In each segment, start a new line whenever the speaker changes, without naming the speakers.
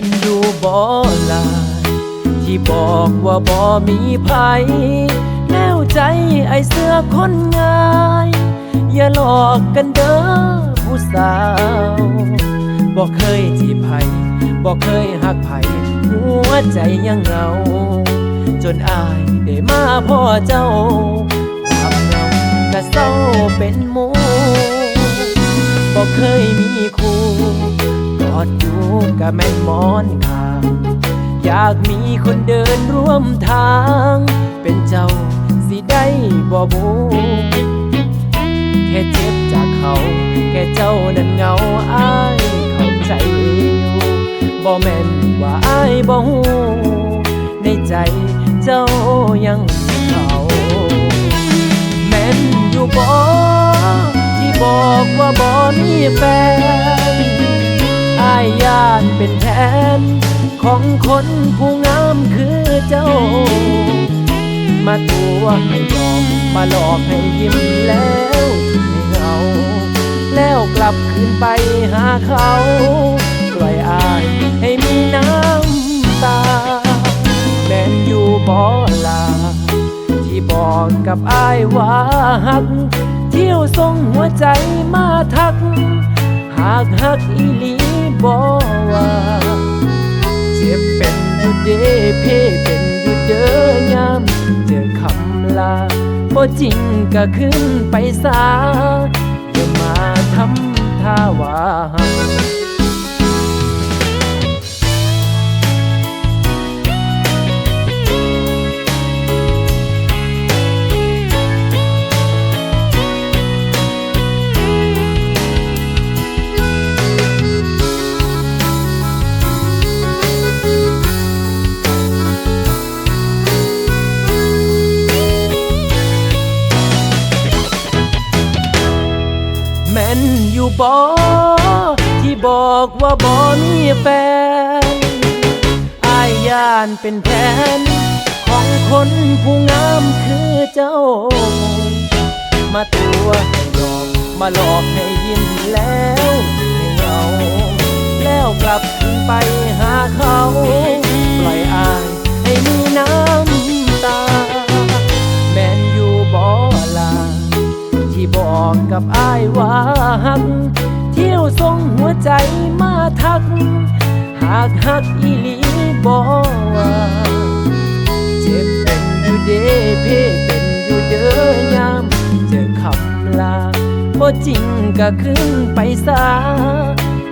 นอยู่บ่ลาที่บอกว่าบ่มีภัยแล้วใจไอเสื้อคนง่าย อย่าหลอกกันเด้อผู้สาวบอกเคยจีภัยบอกเคยหักภัยหัวใจยังเหงา จนอายได้มาพ่อเจ้า กะแม่นหมอนข้างอยากมีคนเดินร่วมทาง เป็นเจ้าสิได้บ่บูแค่เจ็บจากเขา แค่เจ้านั้นเหงาอายเข้าใจอยู่บ่แม่นว่าอายบ่ฮู้ในใจเจ้ายัง นแทนของคนผู้งามคือเจ้า มาตัวให้ยอมมาหลอกให้ยิ้มแล้วให้เหงา แล้วกลับคืนไปหาเขาปล่อยอายให้มีน้ำตา แม่นอยู่บ่ลา ที่บอกกับอายว่าหัก เที่ยวส่งหัวใจมาทัก หากหักอีหลีบ เด้เพ่เป็นอยู่เด้อยามเจอคำลาบ่จริงก็ขึ้นไปสาอย่ามาทำท่าว่า นอยู่บ่ที่บอกว่าบ่มีแฟนอายยานเป็นแผน ของคนผู้งามคือเจ้า มาตัวให้หลอกมาหลอกให้ยิ้มแล้วให้เงา แล้วกลับไปหาเขา ปล่อยอา กับอายว่าหัก เที่ยวส่งหัวใจมาทัก หากหักอีหลีบอกว่าเจ็บเป็นอยู่เด้เพ่เป็นอยู่เด้อยามเจอคำลาบ่จริงก็ขึ้นไปซา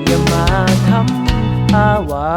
อย่ามาทำท่าว่า